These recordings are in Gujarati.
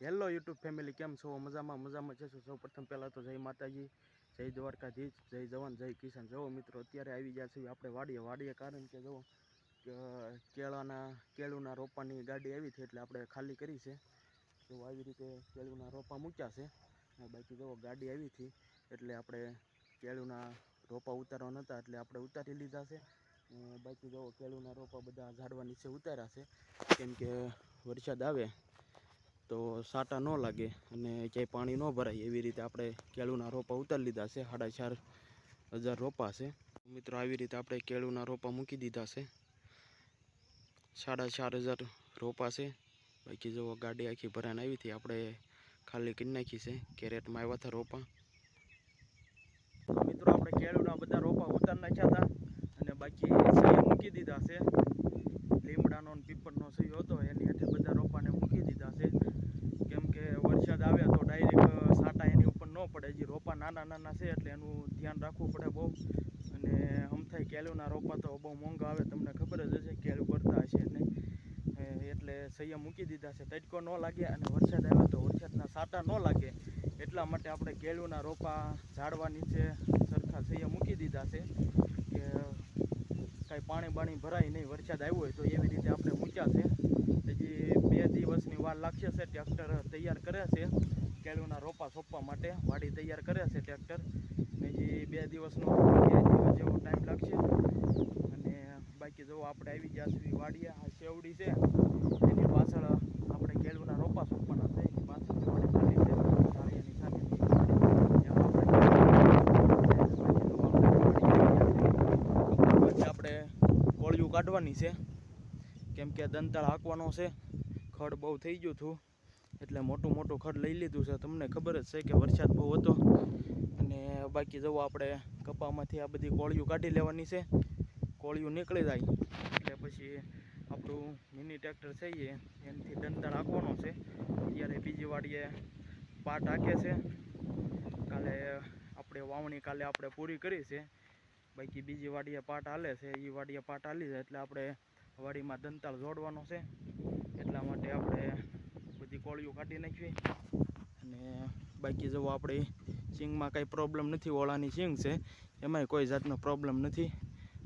હેલો યુટ્યુબ ફેમિલી કેમ છો? મજામાં મજામાં છે. સૌ પ્રથમ પહેલાં તો જય માતાજી, જય દ્વારકાધીશ, જય જવાન, જય કિસાન. જવો મિત્રો, અત્યારે આવી ગયા છીએ આપણે વાડીએ. વાડીએ કારણ કે જુઓ કેળાના, કેળુના રોપાની ગાડી આવી હતી એટલે આપણે ખાલી કરી છે. તો આવી રીતે કેળુના રોપા મૂક્યા છે. બાકી જુઓ, ગાડી આવી હતી એટલે આપણે કેળુના રોપા ઉતારવા નહોતા એટલે આપણે ઉતારી લીધા છે. બાકી જુઓ, કેળુના રોપા બધા ઝાડવા નીચે ઉતાર્યા છે. કેમ કે વરસાદ આવે તો સાટા ન લાગે અને ક્યાંય પાણી ન ભરાય એવી રીતે આપણે કેળુના રોપા ઉતારી લીધા છે. સાડા ચાર હજાર રોપા છે. મિત્રો, આવી રીતે આપણે કેળુના રોપા મૂકી દીધા છે. સાડા ચાર હજાર રોપા છે. બાકી જો ગાડી આખી ભરાઈને આવી હતી, આપણે ખાલી કરી નાખી છે. કેરેટમાં આવ્યા હતા રોપા મિત્રો આપણે કેળુના બધા રોપા ઉતારી નાખ્યા હતા અને બાકી સહી મૂકી દીધા છે લીમડાનો ને પીપળનો સહી હતો એની હેઠે બધા રોપાને મૂકી દીધા છે કેમ કે વરસાદ આવે તો ડાયરેક્ટ સાટા એની ઉપર ન પડે હજી રોપા નાના છે એટલે એનું ધ્યાન રાખવું પડે બહુ. અને હમથાય કેળુંના રોપા તો બહુ મોંઘા આવે, તમને ખબર જ હશે કેળું કરતા હશે નહીં. એટલે સૈયા મૂકી દીધા છે. તડકો ન લાગે અને વરસાદ આવે તો વરસાદના સાટા ન લાગે. એટલા માટે આપણે કેળુંના રોપા ઝાડવા નીચે સરખા સૈયા મૂકી દીધા છે કે કાંઈ પાણી બાણી ભરાય નહીં, વરસાદ આવ્યો હોય તો એવી રીતે આપણે મૂક્યા છે. હજી બે દિવસની વાર લાગશે છે ટ્રેક્ટર તૈયાર કરે છે. કેળુના રોપા સોંપવા માટે વાડી તૈયાર કરે છે ટ્રેક્ટર. ને જે બે દિવસનો બે દિવસ જેવો ટાઈમ લાગશે. અને બાકી જો આપણે આવી ગયા સુધી વાડીએ આ શેવડી છે. એની પાછળ આપણે કેળુના રોપા સોંપવાના છે. એની પાછળ આપણે કોળિયું કાઢવાની છે. કેમ કે દંતાળ હાંકવાનો છે. ખડ બહુ થઈ ગયું હતું. એટલે મોટું મોટું ખડ લઈ લીધું છે. તમને ખબર જ છે કે વરસાદ બહુ હતો. અને બાકી જવું આપણે કપામાંથી આ બધી કોળિયું કાઢી લેવાની છે. કોળિયું નીકળી જાય. એટલે પછી આપણું મિની ટ્રેક્ટર છે એ, એનાથી દંતાળ હાંકવાનો છે. અત્યારે બીજી વાડીએ પાટ હાંકે છે. કાલે આપણે વાવણી કાલે આપણે પૂરી કરી છે. બાકી બીજી વાડીએ પાટ હાલે છે. એ વાડીએ પાટ હાલી છે એટલે આપણે વાડીમાં દંતાળ જોડવાનો છે. એટલા માટે આપણે બધી કાઢી નાખવી. અને બાકી જો આપણે સિંગમાં કાંઈ પ્રોબ્લેમ નથી, ઓળાની સિંગ છે, એમાંય કોઈ જાતનો પ્રોબ્લેમ નથી.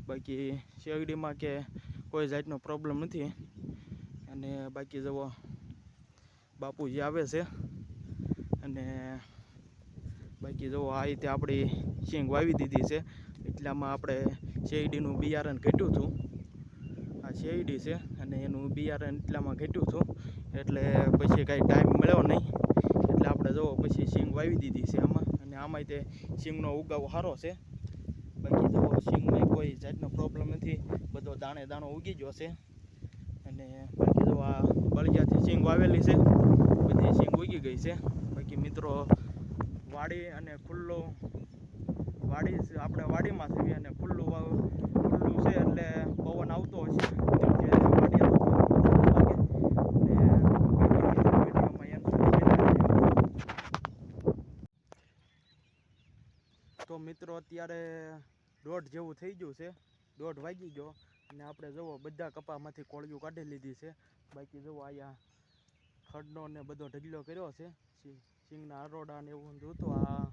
બાકી શેરડીમાં કે કોઈ જાતનો પ્રોબ્લેમ નથી. અને બાકી જવો બાપુજી આવે છે, અને બાકી જવો આ રીતે આપણી સિંગ વાવી દીધી છે એટલામાં આપણે શેરડીનું બિયારણ ઘટ્યું હતું. આ શેરડી છે, અને એનું બિયારણ એટલામાં ઘટ્યું હતું એટલે પછી કાંઈ ટાઈમ મળ્યો નહીં. એટલે આપણે જુઓ પછી સિંગ વાવી દીધી છે આમાં. અને આમાંય તે સિંગનો ઉગાવ સારો છે. બાકી જુઓ સિંગમાં કોઈ જાતનો પ્રોબ્લેમ નથી. બધો દાણે દાણો ઉગી ગયો છે. અને બાકી જો આ બળિયાથી સિંગ વાવેલી છે. બધી સિંગ ઉગી ગઈ છે. બાકી મિત્રો, વાડી અને ખુલ્લો વાડી આપણે વાડીમાં છીએ અને ખુલ્લું ખુલ્લું છે એટલે પવન આવતો હશે કેમ કે વાડીએ તો પવન વધારે લાગે ને બાકી વિડીયોમાં એમ સુધી બન્યા રહેજો. તો મિત્રો, અત્યારે દોઢ જેવું થઈ ગયું છે. દોઢ વાગી ગયો અને આપણે જુઓ, બધા કપામાંથી કોળિયું કાઢી લીધી છે. બાકી જુઓ, અહીંયા ખડનો ને બધો ઢગલો કર્યો છે. સિંગના અરોડા ને એવું જોતું આ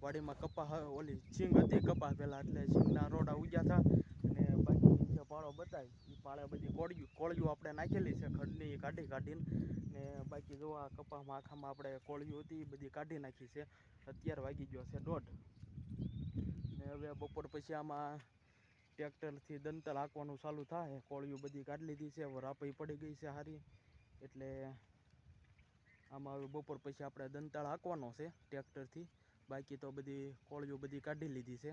વાડીમાં કપા ઓલી સિંગ હતી કપા પહેલાં, એટલે સિંગના અરોડા ઉગ્યા હતા. અને બાકી નીચે પાળો બતાય, એ પાળે બધી કોળિયું કોળિયું આપણે નાખેલી છે, ખડની કાઢી કાઢીને. ને બાકી જો આ કપામાં, આખામાં આપણે કોળિયું હતી, એ બધી કાઢી નાખી છે. અત્યારે વાગી ગયો છે દોઢ. ને હવે બપોર પછી આમાં ટ્રેક્ટરથી દંતર હાંકવાનું ચાલુ થાય. કોળિયું બધી કાઢી લીધી છે, હવે રાપઈ પડી ગઈ છે સારી એટલે આમાં હવે બપોર પછી આપણે દંતાળ હાંકવાનો છે ટ્રેક્ટરથી. બાકી તો બધી કોળિયું બધી કાઢી લીધી છે.